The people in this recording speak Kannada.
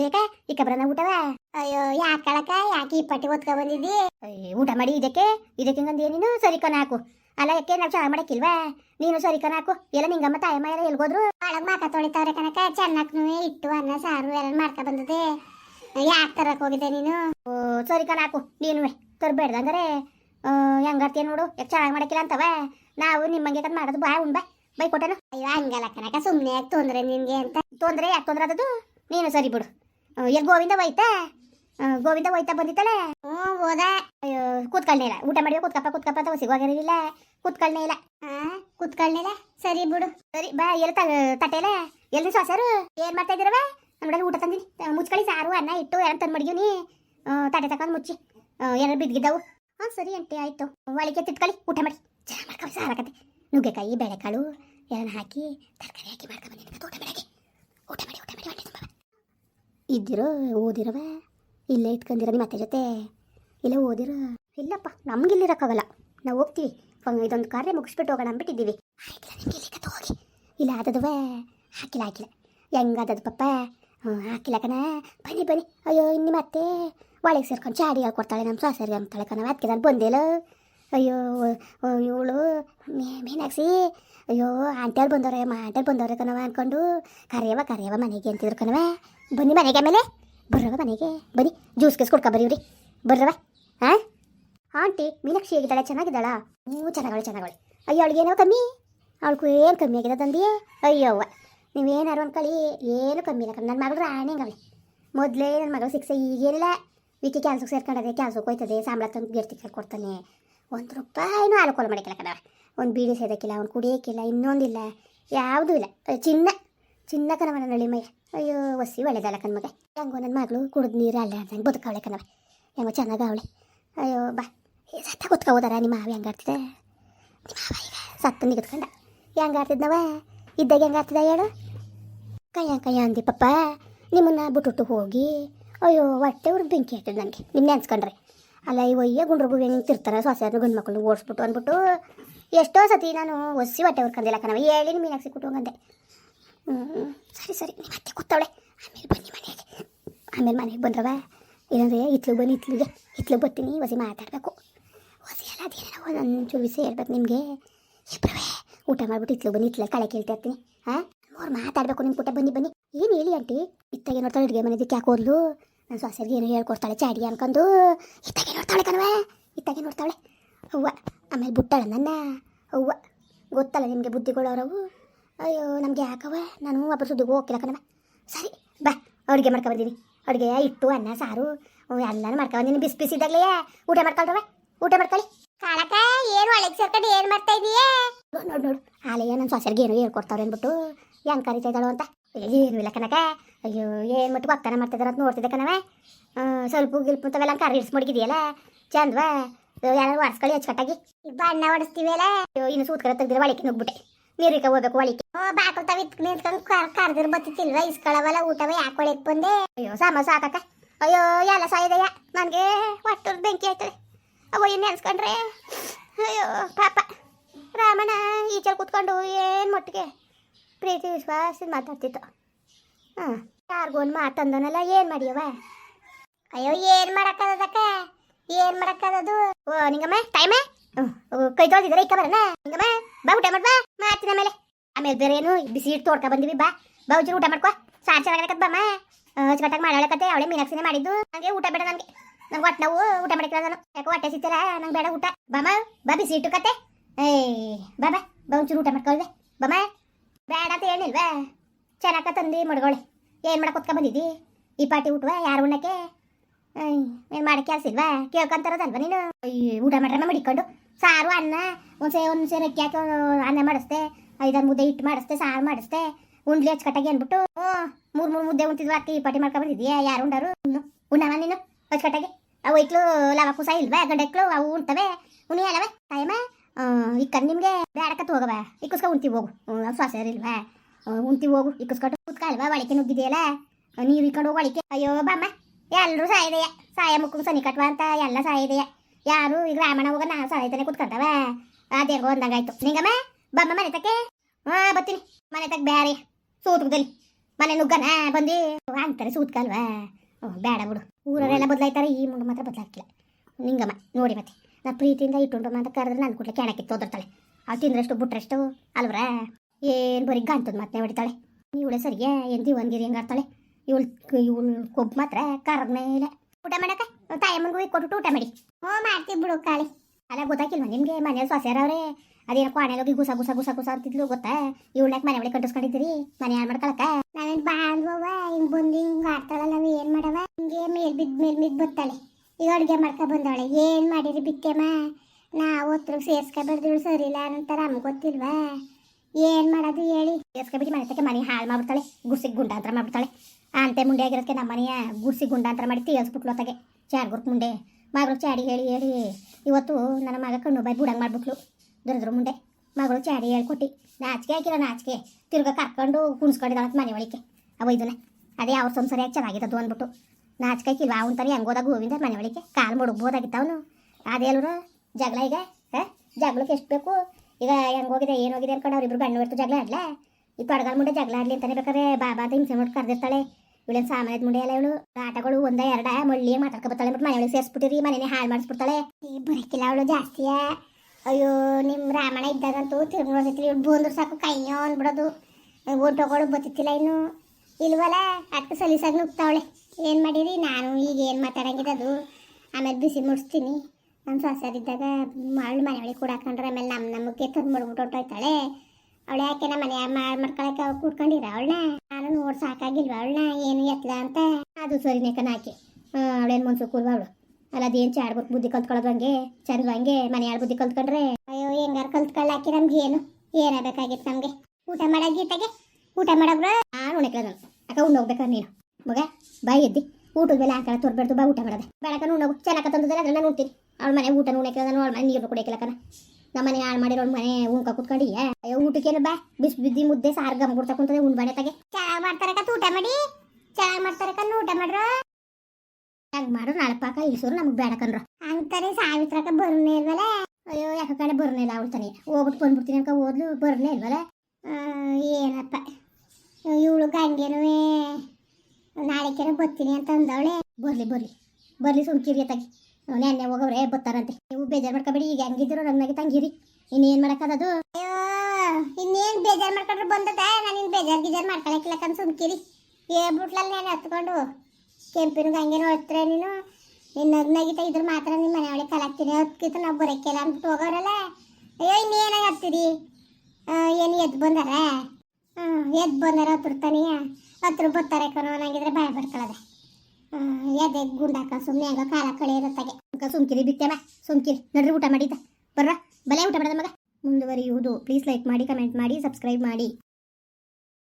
ಜೇಕ ಈ ಕಬ್ರನ ಊಟವ? ಅಯ್ಯೋ, ಯಾಕೆ ಕಳಕ? ಯಾಕೆ ಈ ಪಟ್ಟಿ ಒತ್ಕೊ ಬಂದಿದ್ದಿ? ಊಟ ಮಾಡಿ ಇದಕ್ಕೆ ಇದಕ್ಕೆ ಹಿಂಗಂದು ನೀನು? ಸರಿ ಕಣ ಅಲ್ಲ, ಯಾಕೆ ನಾವು ಚೆನ್ನಾಗಿ ಮಾಡಕ್ಕಿಲ್ವಾ? ನೀನು ಸರಿ ಕಣಾಕು ಎಲ್ಲ ನಿಂಗಮ್ಮ, ತಾಯಮ್ಮ ಎಲ್ಲ ಎಲ್ಗೋದ್ರು? ಒಳಗ್ ಮಾಕ ತೊಳಿತಾವ್ರೆ ಕನಕ ಚೆನ್ನಾಕ್ನು ಇಟ್ಟು ಅನ್ನ, ಸಾರು ಎಲ್ಲ ಮಾಡ್ಕ ಬಂದದೆ ಯಾಕೆ ತರಕ್ ಹೋಗಿದ್ದೆ ನೀನು? ಓ, ಸರಿ ಕಣಾಕು ನೀನು ತರಬೇಡ್ದಂಗಾರೆ ಹೆಂಗಾರ್ತೀಯ ನೋಡು? ಯಾಕೆ ಚೆನ್ನಾಗಿ ಮಾಡಕ್ಕಿಲ್ಲ ಅಂತವ? ನಾವು ನಿಮ್ಮಂಗೆ ಕದ್ ಮಾಡೋದು ಬಾ ಉಣ್ ಬಾ. ಕೊಟ್ಟನು. ಅಯ್ಯೋ, ಹಂಗಲ್ಲ ಕನಕ ಸುಮ್ಮನೆ ಯಾಕೆ ತೊಂದ್ರೆ ನಿನ್ಗೆ ಅಂತ? ತೊಂದ್ರೆ ಯಾಕೆ ತೊಂದ್ರೆ ಅದದು ನೀನು ಸರಿ ಬಿಡು. ಎಲ್ಲಿ ಗೋವಿಂದ ಹೋಯ್ತಾ? ಗೋವಿಂದ ಹೋಯ್ತಾ ಬಂದಿತ್ತಲ್ಲ ಹ್ಞೂ ಹೋದ. ಅಯ್ಯೋ ಕೂತ್ಕೊಳ್ಳೇ ಇಲ್ಲ. ಊಟ ಮಾಡಿ ಕೂತ್ಕಪ್ಪ ಕೂತ್ಕಪ್ಪ ಅಂತ ಸಿಗೋಗಿರಲಿಲ್ಲ ಕೂತ್ಕೊಳ್ಳೇ ಇಲ್ಲ. ಕೂತ್ಕೊಳ್ಳೇ ಇಲ್ಲ. ಸರಿ ಬಿಡು. ಸರಿ ಬಾ ಎಲ್ಲಿ ತ ತಟ್ಟೆಲ್ಲ ಎಲ್ಲಿ ಸೊಸರು? ಏನು ಮಾಡ್ತಾ ಇದ್ದೀರವ? ನಮ್ಮಲ್ಲಿ ಊಟ ತಂದಿನಿ. ಮುಚ್ಕಳಿ ಮುಚ್ಕೊಳ್ಳಿ ಸಾರು ಅನ್ನ ಇಟ್ಟು ಎರಡು ತಂದು ಮಡಗಿವ್ನಿ. ತಟ್ಟೆ ತಕೊಂಡು ಮುಚ್ಚಿ. ಏನಾರು ಬಿದ್ದಿದ್ದಾವು. ಹಾಂ ಸರಿ ಅಂತೆ ಆಯಿತು. ಒಳಗೆ ತಿತ್ಕೊಳ್ಳಿ ಊಟ ಮಾಡಿ. ಚೆನ್ನಾಗಿ ಮಾಡ್ಕೊಂಡು ಸಾರಕತ್ತೆ. ನುಗ್ಗೆಕಾಯಿ ಬೇಳೆಕಾಳು ಎಲ್ಲ ಹಾಕಿ ತರಕಾರಿ ಹಾಕಿ ಮಾಡ್ಕೊಂಡು ಊಟ ಮಾಡಿ ಊಟ ಮಾಡಿ ಊಟ ಮಾಡಿ ಒಳ್ಳೆ ತುಂಬ. ಇದ್ದಿರೋ, ಓದಿರವೆ? ಇಲ್ಲೇ ಇಟ್ಕೊಂಡಿರೋ ನಿಮ್ಮ ಅತ್ತೆ ಜೊತೆ? ಇಲ್ಲೇ ಓದಿರೋ? ಇಲ್ಲಪ್ಪ, ನಮ್ಗೆ ಇಲ್ಲಿರೋಕ್ಕಾಗಲ್ಲ ನಾವು ಹೋಗ್ತೀವಿ. ಇದೊಂದು ಕಾರ್ಯ ಮುಗಿಸ್ಬಿಟ್ಟು ಹೋಗೋಣ ಅಂದ್ಬಿಟ್ಟಿದ್ದೀವಿ. ಕತ್ತು ಹೋಗಿ. ಇಲ್ಲ ಆದದ್ವೆ? ಹಾಕಿಲ್ಲ ಹಾಕಿಲ್ಲ. ಹೆಂಗಾದದು ಪಪ್ಪ? ಹಾಕಿಲ್ಲ ಕಣ. ಬನ್ನಿ ಬನ್ನಿ. ಅಯ್ಯೋ ನಿಮ್ಮ ಅತ್ತೆ. ಒಳಗೆ ಸೇರ್ಕೊಂಡು ಚಾಡಿ ಕೊಡ್ತಾಳೆ ನಮ್ಮ ಸಾಸರಿಗೆ ಅಂತಾಳೆ ಕಣ. ಅದಕ್ಕೆ ನಾನು ಬಂದಿಲ್ಲ ಅಯ್ಯೋ ಇವಳು ಮೀನಾಕ್ಷಿ. ಅಯ್ಯೋ ಆಂಟಿಯವ್ರು ಬಂದವ್ರೆ, ಮಾ ಆಂಟಿಯವ್ರು ಬಂದವ್ರೆ ಕಣವ ಅಂದ್ಕೊಂಡು ಕರೆಯವ ಕರೆಯವ ಮನೆಗೆ ಅಂತಿದ್ರು ಕಣವ ಬನ್ನಿ ಮನೆಗೆ ಆಮೇಲೆ. ಬರ್ರವ ಮನೆಗೆ. ಬನ್ನಿ ಜ್ಯೂಸ್ ಕೇಸ್ ಕೊಡ್ಕೊ ಬರೀವ್ರಿ ಬರ್ರವ ಹಾಂ ಆಂಟಿ, ಮೀನಾಕ್ಷಿ ಹೇಗಿದ್ದಾಳೆ? ಚೆನ್ನಾಗಿದ್ದಾಳ? ಹ್ಞೂ ಚೆನ್ನಾಗಳೆ ಚೆನ್ನಾಗಳೆ ಅಯ್ಯೋ, ಅವಳಿಗೆ ಏನೋ ಕಮ್ಮಿ. ಅವಳಿಗೂ ಏನು ಕಮ್ಮಿ ಆಗಿದೆ ತಂದಿ ಅಯ್ಯೋವ್ವ ನೀವೇನಾರು ಅನ್ಕೊಳ್ಳಿ. ಏನು ಕಮ್ಮಿ ಇಲ್ಲ ನನ್ನ ಮಗಳು ರಾಣಿ ಹಂಗವಳೆ ಮೊದಲೇ ನನ್ನ ಮಗಳು ಸಿಕ್ಸ, ಈಗಿಲ್ಲ ವಿಕಿ ಕ್ಯಾನ್ಸಕ್ಕೆ ಸೇರ್ಕೊಂಡದೆ. ಕ್ಯಾನ್ಸಕ್ಕೆ ಹೋಯ್ತದೆ. ಸಾಂಬಳ ತಂದು ಗೇರ್ತಿ ಕೊಡ್ತಾನೆ ಒಂದು ರೂಪಾಯಿನೂ ಆಲೋಕೋಲ ಮಾಡಿಕ್ಕಿಲ್ಲ ಕಣವ ಒಂದು ಬೀಡಿ ಸೇದಕ್ಕಿಲ್ಲ, ಒಂದು ಕುಡಿಯೋಕ್ಕಿಲ್ಲ, ಇನ್ನೊಂದಿಲ್ಲ, ಯಾವುದೂ ಇಲ್ಲ. ಚಿನ್ನ ಚಿನ್ನ ಕಣವ ನನ್ನ ಅಯ್ಯೋ, ಒಸಿ ಒಳ್ಳೇದಲ್ಲ ಕಣ್ಮಗ ಹೆಂಗೋ ನನ್ನ ಮಗಳು ಕುಡಿದ ನೀರು ಅಲ್ಲ ನಂಗೆ ಬದುಕವಳೆ ಕಣವ ಹೆಂಗೋ ಚೆನ್ನಾಗ ಅವಳೆ. ಅಯ್ಯೋ, ಬಾ. ಸತ್ತ ಕೂತ್ಕೋದಾರ ನಿಮ್ಮ ಮಾವ ಹೆಂಗೆ ಆಡ್ತಿದ್ದೆ? ಸತ್ತ ಸತ್ತು ಹೆಂಗೆ ಹೆಂಗಾಡ್ತಿದ್ನವ ಇದ್ದಾಗ ಹೆಂಗಾಡ್ತಿದ್ದ ಹೇಳು? ಕಯ್ಯ ಕಯ್ಯ ಅಂದಿ, ಪಪ್ಪ. ನಿಮ್ಮನ್ನ ಬಿಟ್ಟುಟ್ಟು ಹೋಗಿ. ಅಯ್ಯೋ, ಹೊಟ್ಟೆ ಅವ್ರಿಗೆ ಬೆಂಕಿ ಆಗ್ತದೆ ನನಗೆ. ನಿನ್ನೆ ನೆನ್ಸ್ಕೊಂಡ್ರೆ ಅಲ್ಲ, ಈ ಒಯ್ಯ ಗುಂಡ್ರಿಗೂ ಹೆಂಗೆ ತಿರ್ತಾರೆ ಸೊಸೆಯನ್ನು ಗಂಡು ಮಕ್ಕಳು ಓಡಿಸ್ಬಿಟ್ಟು ಅಂದ್ಬಿಟ್ಟು ಎಷ್ಟೋ ಸತಿ ನಾನು ಒಸಿ ಹೊಟ್ಟೆ ಹುರ್ಕಂದಿಲ್ಲ ಕಣವ ಹೇಳಿ ನಿಮ್ಮ ಮೀನಾಕ್ಷಿ ಕುಟ್ಕೊಂಡೆ ಹ್ಞೂ ಸರಿ ಸರಿ ನಿಮ್ಮ ಮತ್ತೆ ಕೂತವಳೆ. ಆಮೇಲೆ ಬನ್ನಿ ಮನೆಗೆ. ಆಮೇಲೆ ಮನೆಗೆ ಬಂದ್ರವ ಏನಂದ್ರೆ, ಇತ್ಲು ಬನ್ನಿ, ಇತ್ಲಿಗೆ. ಇತ್ಲು ಬರ್ತೀನಿ, ಒಸಿ ಮಾತಾಡಬೇಕು. ಹೊಸ ಎಲ್ಲ ಅದೇನೋ ಒಂದೊಂದು ವಿಷಯ ಹೇಳ್ಬೇಕು ನಿಮಗೆ. ಇಬ್ಬರವೇ ಊಟ ಮಾಡ್ಬಿಟ್ಟು ಇತ್ಲು ಬನ್ನಿ ಇತ್ಲ ಕಳೆ ಕೇಳ್ತಾ ಇರ್ತೀನಿ. ಹಾಂ ಅವ್ರು ಮಾತಾಡಬೇಕು ನಿಮ್ಮ ಪುಟ್ಟ. ಬನ್ನಿ ಬನ್ನಿ. ಏನು ಹೇಳಿ ಆಂಟಿ? ಇತ್ತಾಗೆ ನೋಡ್ತಾಳೆ ಅಡುಗೆ ಮನೆದಕ್ಕೆ ಯಾಕೆ ಹೋದ್ಲು? ನನ್ನ ಸೊಸೆಗೆ ಏನು ಹೇಳ್ಕೊಡ್ತಾಳೆ ಚಾಡಿ ಅನ್ಕೊಂಡು ಇತ್ತಾಗೆ ನೋಡ್ತಾಳೆ ಕಣವ ಇತ್ತಾಗೆ ನೋಡ್ತಾಳೆ ಅವ್ವ ಆಮೇಲೆ ಬಿಟ್ಟಾಳೆ ನನ್ನ ಅವ್ವ ಗೊತ್ತಲ್ಲ ನಿಮಗೆ ಬುದ್ಧಿಗಳವರವು ಅಯ್ಯೋ ನಮಗೆ ಯಾಕವ ನಾನು ಒಬ್ಬರು ಸುದ್ದಿಗೂ ಹೋಗಿಲ್ಲ ಕಣವೆ ಸರಿ ಬಾ ಅಡುಗೆ ಮಾಡ್ಕೊ ಬಂದೀನಿ. ಅಡುಗೆ ಇಟ್ಟು ಅನ್ನ ಸಾರು ಎಲ್ಲನೂ ಎಲ್ಲಾನು ಮಾಡ್ಕೊ ಬಂದಿನಿ. ಬಿಸಿ ಬಿಸಿ ಇದ್ದಾಗಲೇ ಊಟ ಮಾಡ್ಕೊಳ್ರವ ಊಟ ಮಾಡ್ಕೊಳ್ಳಿ. ಕಾಳಕ ಏನು ಒಳಗೆ ಸೇರ್ಕೊಂಡು ಏನು ಮಾಡ್ತಾ ಇದೀಯೇ? ನೋಡು ನೋಡು ನೋಡು. ಆಲೆಯ ನನ್ನ ಸೊಸೆಗೆ ಏನು ಹೇಳ್ಕೊಡ್ತಾವ್ರೆ ಅಂದ್ಬಿಟ್ಟು ಹೆಂಗೆ ಕರಿತಾ ಇದ್ದಾಳು ಅಂತ. ಏನೂ ಇಲ್ಲ ಕನಕ ಅಯ್ಯೋ, ಏನು ಮಟ್ಟು ಭಕ್ತನ ಮಾಡ್ತಿದಾರ ಅಂತ ನೋಡ್ತಿದ್ದೆ ಕಣವೆ ಸ್ವಲ್ಪ ಗಿಲ್ಪ ಅಂತವೆಲ್ಲ ಕರ್ ಇಡ್ಸ್ ಮಡಗಿದೆಯಲ್ಲ. ಚಂದ್ವಾ ಯಾರು ಒಡ್ಸ್ಕೊಳ್ಳಿ ಅಚ್ಚುಕಟ್ಟಾಗಿ. ಬಣ್ಣ ಹೊಡಿಸ್ತೀವಲ್ಲ ಅಯ್ಯೋ, ಇನ್ನು ಸೂತ್ಕರ ತೆಗ್ದಿರ ಒಳಕ್ಕೆ ನುಗ್ಬಿಟ್ಟೆ ನೀರಿಗೆ ಹೋಗ್ಬೇಕು ಒಳಿಕೆ ಓ, ಬಾಕಲ್ ತವಿ ಇತ್ ನಿಂತ್ಕೊಂಡು ಕರ್ದಿರ್ ಬತ್ತಿತ್ತಿಲ್ವ? ಇಸ್ಕೊಳವಲ್ಲ, ಊಟವ ಯಾಕೆ ಬಂದೆ? ಅಯ್ಯೋ, ಸಾಮ ಸಾಕಕ್ಕ ಅಯ್ಯೋ, ಎಲ್ಲ ಸಾಯಿದೆಯ ನನಗೆ ಒಟ್ಟು ಬೆಂಕಿ ಆಯ್ತದೆ. ಅವ್ವ ಇನ್ನು ನೆನ್ಸ್ಕೊಂಡ್ರೆ? ಅಯ್ಯೋ, ಪಾಪ. ರಾಮಣ್ಣ, ಈಚೆಲ್ ಕೂತ್ಕೊಂಡು ಏನು ಮಟ್ಟಿಗೆ ಪ್ರೀತಿ, ವಿಶ್ವಾಸ ಮಾತಾಡ್ತಿತ್ತು. ಹಾಂ ಒಂದು ಮಾತಂದನಲ್ಲ, ಏನ್ ಮಾಡಿಯವ ಅಯ್ಯೋ, ಏನ್ ಮಾಡಕ್ಕದಕ್ಕ ಏನ್ ಮಾಡಕ್ಕದದು? ಓ, ನಿಂಗಮ್ಮ ಟೈಮೇ ಕೈ ತೊಳೆದಿದ್ರೆ ಇಕ್ಕ ಬರೋಣ ನಿಂಗಮ್ಮ, ಬಾ, ಊಟ ಮಾಡ್ಬಾ, ಮಾಡ್ತೀನಿ ಆಮೇಲೆ. ಆಮೇಲೆ ಬೇರೆ ಏನು ಬಿಸಿ ಇಟ್ಟು ತೋಡ್ಕ ಬಂದಿವಿ, ಬಾ. ಬಾ ಊಟ ಮಾಡ್ಕೊ. ಸಾರ್ ಚೆನ್ನಾಗತ್ತೆ ಬಮ್ಮ. ಹಚ್ಕಟ್ಟಾಗ ಮಾಡಾಳಕತ್ತೆ ಅವಳೆ ಮೀನಾಕ್ಷಿನೇ ಮಾಡಿದ್ದು. ನನಗೆ ಊಟ ಬೇಡ ನನಗೆ ನಂಗೆ ಹೊಟ್ಟೆ ನಾವು, ಊಟ ಮಾಡಿಕ್ಕಿಲ್ಲ ನಾನು. ಯಾಕೆ ಹೊಟ್ಟೆ ಸಿಗ್ತಾರ ನಂಗೆ ಬೇಡ ಊಟ. ಬಾಮ ಬಾ, ಬಿಸಿ ಇಟ್ಟು ಕತ್ತೆ. ಏಯ್ ಬಾ ಬಾ ಬಾ ಊಟ ಮಾಡ್ಕೊಳ್ದೆ ಬಮ್ಮ, ಬೇಡ ಅಂತ ಹೇಳಿಲ್ವಾ? ಚೆನ್ನಾಗ ತಂದು ಮಡ್ಗೋಳೆ. ಏನು ಮಾಡಕ್ಕೆ ಬಂದಿದಿ ಬಂದಿದ್ದಿ? ಈ ಪಾಟಿ ಊಟವ? ಯಾರು ಉಣ್ಣಕ್ಕೆ? ಏನು ಮಾಡಕ್ಕೆ ಕೆಲಸ ಇಲ್ವಾ? ಕೇಳ್ಕೊಂತಾರದಲ್ವ ನೀನು? ಅಯ್ಯ ಊಟ ಮಾಡ್ರಮ್ಮ ಮಡಿಕೊಂಡು. ಸಾರು, ಅನ್ನ ಒಂದು ಸೇ ಒಂದು ಸೇರು ಅಕ್ಕಿ ಹಾಕಿ ಅನ್ನ ಮಾಡಿಸ್ದೆ. ಐದಾರು ಮುದ್ದೆ ಹಿಟ್ಟು ಮಾಡಿಸ್ದೆ, ಸಾರು ಮಾಡಿಸ್ದೆ. ಉಂಡ್ಲಿ ಅಚ್ಚುಕಟ್ಟಾಗಿ ಅಂದ್ಬಿಟ್ಟು ಹ್ಞೂ ಮೂರು ಮೂರು ಮುದ್ದೆ ಉಂತಿದ್ವು ಅಕ್ಕಿ ಈ ಪಾಟಿ ಮಾಡ್ಕೊಂಡ್ ಯಾರು ಉಂಡಾರು? ಉಣ್ಣವ ನೀನು ಅಚ್ಚುಕಟ್ಟಾಗಿ? ಅವು ಐಕ್ಳು ಲವ ಕುಸ ಇಲ್ವಾ? ಗಂಡಕ್ಳು, ಅವು ಉಣ್ತವೆ. ಉಣಿ ತಾಯಮ್ಮ ಇಕ್ಕ ನಿಮಗೆ ಬೇಡಕತ್ತು ಹೋಗವ ಇಕ್ಕಸ್ಕೊ ಉಣ್ತೀವಿ ಹೋಗು. ಶ್ವಾಸ ಇಲ್ವಾ? ಉಣ್ತೀವಿ ಹೋಗು ಇಕ್ಕಸ್ಕೊಟ್ಟು ಕೂತ್ಕ ಅಲ್ವಾ ಒಳಕೆ ನುಗ್ಗಿದೆಯಲ್ಲ ನೀರು ಇಕ್ಕೊಂಡು ಹೋಗಿ ಒಳಕೆ ಅಯ್ಯೋ ಬಾಮ್ಮ ಎಲ್ಲರೂ ಸಾಯಿದೆಯ. ಸಾಯ ಮುಕ್ಕು ಸನಿ ಕಟ್ವ ಅಂತ ಎಲ್ಲ ಸಾಯಿದೆಯ. ಯಾರು ಈಗ ರಾಮಣ್ಣ ಹೋಗ ನಾವು ಸಾಯ್ತಾನೆ ಕೂತ್ಕೊಂತವ. ಅದೇಗೋ ಅಂದಂಗಾಯ್ತು. ನಿಂಗಮ್ಮ ಬಾಮ್ಮ ಮನೆ ತಕ್ಕೆ? ಹಾ ಬತ್ತೀನಿ ಮನೆ ತಕ್ಕ ಬ್ಯಾರೆ. ಸೂತ್ಕದಲ್ಲಿ ಮನೆ ನುಗ್ಗನ? ಬಂದು. ಅಂತಾರೆ ಸೂತ್ಕಲ್ವಾ? ಹ್ಞೂ ಬೇಡ ಬಿಡು. ಊರವರೆಲ್ಲ ಬದಲಾಯ್ತಾರೆ ಈ ಮುಂಡು ಮಾತ್ರ ಬದಲಾಗ್ತಿಲ್ಲ. ನಿಂಗಮ್ಮ ನೋಡಿ ಮತ್ತೆ. ನಾ ಪ್ರೀತಿಯಿಂದ ಇಟ್ಟುಂಡು ಅಂತ ಕರೆದ್ರೆ ನನ್ನ ಕೂಡಲೇ ಕೆಣಕ್ಕೆ ತೋದಿರ್ತಾಳೆ ಅದು ತಿಂದ್ರಷ್ಟು ಬಿಟ್ರಷ್ಟು ಅಲ್ವ್ರ? ಏನು ಬರೀ ಗಂತದ ಮತ್ತೆ ಹೊಡಿತಾಳೆ. ಇವಳೆ ಸರಿಗೆ ಏನು ಒಂದಿರಿ ಹೆಂಗೆ ಆಡ್ತಾಳೆ ಇವಳು ಇವಳು ಕೊಬ್ಬು ಮಾತ್ರ ಕರದ ಇಲ್ಲ ಊಟ ಮಾಡಕ? ತಾಯಮ್ಮಂಗೂ ಕೊಟ್ಟು ಊಟ ಮಾಡಿ. ಹ್ಞೂ ಮಾಡ್ತೀವಿ ಬಿಡು ಕಾಳಿ. ಅಲ್ಲ ಗೊತ್ತಾಗಿಲ್ವಾ ನಿಮಗೆ? ಮನೇಲಿ ಸೊಸೆರವ್ರೆ ಅದೇನೋ ಹೋಗಿ ಗುಸ ಗುಸ ಗುಸ ಗುಸ ಅಂತಿದ್ಲು ಗೊತ್ತಾ? ಇವಳಕ್ಕೆ ಮನೆ ಒಳಗೆ ಕಟ್ಟಿಸ್ಕೊಂಡಿದ್ದೀರಿ ಮನೆ ಹಾಳು ಮಾಡ್ಕೊಳಕ? ನಾವೇನು ಬಾಳ್ವವ ಹಿಂಗೆ ಬಂದು ಹಿಂಗೆ ಆಡ್ತಾಳಲ್ಲ, ನಾವು ಏನು ಮಾಡವ? ಹಿಂಗೆ ಮೇಲ್ ಬಿದ್ದು ಮೇಲ್ ಬಿದ್ದು ಬತ್ತಾಳೆ. ಈಗ ಅಡುಗೆ ಮಾಡ್ಕೊ ಬಂದವಳೆ. ಏನು ಮಾಡಿರಿ ಬಿಕ್ಕೆಮ್ಮ ನಾವು ಒತ್ತರು ಸೇರಿಸ್ಕೊಬಾರ್ದು ಇವಳು ಸರಿ ಇಲ್ಲ ಅಂತಾರೆ ನಮ್ಗೆ ಗೊತ್ತಿಲ್ವಾ? ಏನು ಮಾಡೋದು ಹೇಳಿ? ಸೇರ್ಸ್ಕೊಬಿಟ್ಟು ಮನೆ ಮನೆ ಹಾಳು ಮಾಡ್ಬಿಡ್ತಾಳೆ ಗುರ್ಸಿಗೆ ಗುಂಡಾಂತರ ಮಾಡ್ಬಿಡ್ತಾಳೆ. ಅಂತೆ ಮುಂಡೆ ಆಗಿರೋದಕ್ಕೆ ನಮ್ಮ ಮನೆಯ ಗುರ್ಸಿ ಗುಂಡಾಂತರ ಮಾಡಿ ತೀರಿಸ್ಬಿಟ್ಲು ಚಾರ್ ಚಾರ್ಗುರ್ಕ್ ಮುಂಡೆ. ಮಗಳು ಚಾಡಿ ಹೇಳಿ ಹೇಳಿ, ಇವತ್ತು ನನ್ನ ಮಗ ಕಣ್ಣು ಬಾಯಿ ಬುಡಂಗೆ ಮಾಡ್ಬಿಟ್ಲು, ದುರದ್ರ ಮುಂಡೆ. ಮಗಳು ಚಾಡಿ ಹೇಳ್ಕೊಟ್ಟು ನಾಚಿಕೆ ಹಾಕಿರೋ ನಾಚಿಕೆ, ತಿರ್ಗ ಕರ್ಕೊಂಡು ಕುಣಿಸ್ಕೊಂಡಿದ್ದಾಳೆ ಮನೆ ಒಳಗೆ ಅವ ಇದನ್ನ ಅದೇ ಅವ್ರ ಸಂಸಾರ ಚೆನ್ನಾಗಿದ್ದದು ಅಂದ್ಬಿಟ್ಟು. ನಾಚಿಕೆ ಹಾಕಿಲ್ವ ಅವನ ತರ ಹೆಂಗೋದಾಗ ಗೋವಿಂದ ಮನೆ ಒಳಗೆ ಕಾಲು ಮುಡುಗ್ಬೋದಾಗಿತ್ತು ಅವನು ಅದೇ ಅಲ್ರ ಜಗಳ ಈಗ, ಹಾಂ? ಜಗಳಕ್ಕೆ ಎಷ್ಟು ಬೇಕು? ಈಗ ಹೆಂಗೋಗಿದೆ ಹೋಗಿದೆ ಅನ್ಕೊಂಡು ಅವ್ರಿಬ್ರು ಗಂಡು ಹೊಡ್ತು ಜಗಳ ಆಡ್ಲಾ? ಈ ಪಡಗಲ್ ಮುಂಡೆ ಜಗಳ ಆಡ್ಲಿ ಅಂತಾನೆ ಬೇಕಾದ್ರೆ ಬಾಬಾ ಹಿಂಸೆ ಮಾಡಿ ಕರೆದಿರ್ತಾಳೆ. ಇವಳೇನು ಸಾಮಾನ್ಯದ ಮುಂಡೆ ಅಲ್ಲ ಇವಳು. ಆಟಗಳು ಒಂದ, ಎರಡ, ಮಳ್ಳಿ ಮಾತಾಡ್ಕೊ ಬರ್ತಾಳೆ ಬಿಟ್ಟು ಮನೆಯೊಳಗೆ ಸೇರಿಸ್ಬಿಟ್ಟಿರಿ, ಮನೇನೆ ಹಾಳು ಮಾಡಿಸ್ಬಿಡ್ತಾಳೆ. ಈ ಬರಕಿಲ್ಲ ಅವಳು ಜಾಸ್ತಿಯ? ಅಯ್ಯೋ ನಿಮ್ಮ ರಾಮಣ ಇದ್ದಾಗಂತೂ ತಿರುಗಿ ಇವಳು ಬಂದ್ರು ಸಾಕು ಕೈಯೋ ಅಂದ್ಬಿಡೋದು ಓಟೋಗಳು ಬತ್ತಿತ್ತಿಲ್ಲ ಇನ್ನು. ಇಲ್ವಲ್ಲ? ಅದಕ್ಕೆ ಸಲೀಸಾಗಿ ನುಗ್ತಾವಳೆ. ಏನು ಮಾಡಿರಿ? ನಾನು ಈಗ ಏನು ಮಾತಾಡಂಗಿದೆ ಅದು. ಆಮೇಲೆ ಬಿಸಿ ಮುಡಿಸ್ತೀನಿ. ನಮ್ಮ ಸಾಸರಿದ್ದಾಗ ಅವಳು ಮನೆ ಒಳಗೆ ಕೂಡಾಕೊಂಡ್ರೆ ಆಮೇಲೆ ನಮ್ಮ ನಮಗೆ ತಂದು ಮಾಡ್ಬಿಟ್ಟು ಹೊಟ್ಟೋಯ್ತಾಳೆ ಅವಳು ಯಾಕೆ ನಮ್ಮ ಮನೆ ಮಾಡಿ ಮಾಡ್ಕೊಳಕ್ಕೆ ಅವ್ಳು ಕೂಡ್ಕೊಂಡಿರ ಅವಳನ್ನ? ನಾನು ನೋಡಿ ಸಾಕಾಗಿಲ್ವ ಅವಳನ್ನ? ಏನು ಎತ್ತಲ ಅಂತ? ಅದು ಸರಿನೇ ಕಣ ಆಕೆ. ಅವಳೇನು ಮನ್ಸು ಕೂರ್ವ ಅವಳು? ಅಲ್ಲ, ಅದೇನು ಚಾಡ್ಬೇಕು ಬುದ್ಧಿ ಕಲ್ತ್ಕೊಳ್ಳೋದು ಹಂಗೆ? ಚಂದ ಹಂಗೆ? ಮನೆ ಆಳು ಬುದ್ಧಿ ಕಲ್ತ್ಕೊಂಡ್ರೆ? ಅಯ್ಯೋ, ಹೆಂಗಾರು ಕಲ್ತ್ಕೊಳ್ಳಾಕಿ ನಮ್ಗೆ ಏನು? ಬೇಕಾಗಿತ್ತು ನಮಗೆ? ಊಟ ಮಾಡೋ ಗೀತೆಗೆ? ಊಟ ಮಾಡೋಬ್ರ ನಾನು ಉಣಕ್ಲ ನಾನು ಅಕ್ಕ, ಉಣ್ಣು ಹೋಗ್ಬೇಕಾರೆ ನೀನು? ಮಗ, ಬಾಯಿ ಎದ್ದಿ. ಊಟದ ಮೇಲೆ ಹಾಕಲ್ಲ ತೋರ್ಬಾರ್ದು ಬಾ, ಊಟ ಮಾಡೋದೆ. ಬೆಳಕ ಉಣ್ಣೋಗು. ಚೆನ್ನಾಗ ತಂದದಲ್ಲ ಅದನ್ನ ನಾನು ಉಣ್ತೀನಿ. ಅವಳ ಮನೆ ಊಟ ಉಣಕ್ಲ ನಾನು ಅವಳ ಮನೆ ನೀರು ಕುಡಿಯಕಿಲ್ಲಕನ ನಮ್ಮ ಮನೆ ಹಾಳು ಮಾಡಿರೋ ಮನೆ ಉಣ್ಕ ಕುತ್ಕೊಂಡು ಅಯ್ಯೋ ಊಟಕ್ಕೇನು ಬಾ? ಬಿಸಿ ಬಿದ್ದಿ ಮುದ್ದೆ ಸಾರು ಗಮ್ ಕೊಡ್ತಾ ಕುಂತದೆ ಉಣ್ಬಾಣೆ ತಗೆ. ಚೆನ್ನಾಗಿ ಮಾಡ್ತಾರೆ ಕತ್ ಊಟ ಮಾಡಿ. ಚೆನ್ನಾಗಿ ಮಾಡ್ತಾರೆ ಕಣ್ಣು ಊಟ ಮಾಡ್ರ. ಹಂಗ್ ಮಾಡು ನಾಳೆ ಪಾಕ ಇಳಿಸೋರು ನಮ್ಗೆ ಬೇಡ ಕಣ್ರು. ಅಂತಾರೆ ಸಾವಿತ್ರಕ್ಕ ಬರ್ನೇ ಇಲ್ವಲ್ಲ ಅಯ್ಯೋ ಯಾಕ ಕಡೆ ಬರ್ನೇ ಇಲ್ಲ ಅವಳು ತಾನೆ. ಹೋಗ್ಬಿಟ್ಟು ಬಂದ್ಬಿಡ್ತೀನಿ ಅನ್ಕ ಓದ್ಲು ಬರ್ನೇ ಇಲ್ವಲ್ಲ ಏನಪ್ಪ? ಇವಳು ಗಂಗೆನೂ ನಾಳೆಕೆನ ಬರ್ತೀನಿ ಅಂತ ಅಂದವಳೆ. ಬರ್ಲಿ ಬರ್ಲಿ. ಬರ್ಲಿ ಸುಮ್ಕಿರಿ ಅತ್ತಾಗಿ ನೆನ್ನೆ ಹೋಗವ್ರೆ, ಬರ್ತಾರಂತೆ. ನೀವು ಬೇಜಾರು ಮಾಡ್ಕೊಬೇಡಿ, ಈಗ ಹೆಂಗಿದ್ರು ನನ್ನಾಗೆ ತಂಗಿರಿ. ಇನ್ನೇನ್ ಮಾಡಕ್ಕದದು ಅಯ್ಯೋ, ಇನ್ನೇನ್ ಬೇಜಾರು ಮಾಡ್ಕೊಂಡ್ರೆ ಬಂದದ ನಾನು ಇನ್ನು ಬೇಜಾರು ಗಿಜಾರು ಮಾಡ್ಕೊಳಕ್ಕಿಲ್ಲ ಕಣ್ ಸುಮ್ಕಿರಿ. ಬುಟ್ಲಲ್ಲಿ ನಾನು ಹತ್ಕೊಂಡು. ಕೆಂಪಿನ ಹಂಗೆ ನೋಡ್ತಾರೆ ನೀನು. ನಿನ್ನ ನಗ್ನಗಿತ ಇದ್ರ ಮಾತ್ರ ನಿಮ್ಮ ಮನೆ ಕಲಾಕ್ತೀನಿ. ಅದಕ್ಕಿಂತ ನಾವು ಬರೋಕ್ಕಿಲ್ಲ ಅಂದ್ಬಿಟ್ಟು ಹೋಗೋರಲ್ಲ ಅಯ್ಯೋ ಇನ್ನೇನಾಗ ಹತ್ತಿರಿ? ಏನು ಎದ್ದು ಬಂದಾರ? ಹ್ಞೂ ಎದ್ದು ಬಂದಾರ ಹತ್ರ ತಾನೇ ಹತ್ರ ಬರ್ತಾರೆ ಕಣೋ, ನಂಗಿದ್ರೆ ಭಯ ಪಡ್ಕೊಳ್ಳೋದೆ ಎದೆ ಗುಂಡಾಕ ಸುಮ್ಮನೆ ಹಂಗ ಕಾಲ ಕಳೆ ಇರತ್ತಾಗೆ. ಸುಮ್ಕಿರಿ ಬಿತ್ತೇಮ ಸುಮ್ಕಿರಿ. ನಡ್ರಿ ಊಟ ಮಾಡಿದ್ದ. ಬರ್ರ? ಬಲೆ ಊಟ ಮಾಡೋದ ಮಗ? ಮುಂದುವರಿಯುವುದು. ಪ್ಲೀಸ್ ಲೈಕ್ ಮಾಡಿ ಕಮೆಂಟ್ ಮಾಡಿ ಸಬ್ಸ್ಕ್ರೈಬ್ ಮಾಡಿ.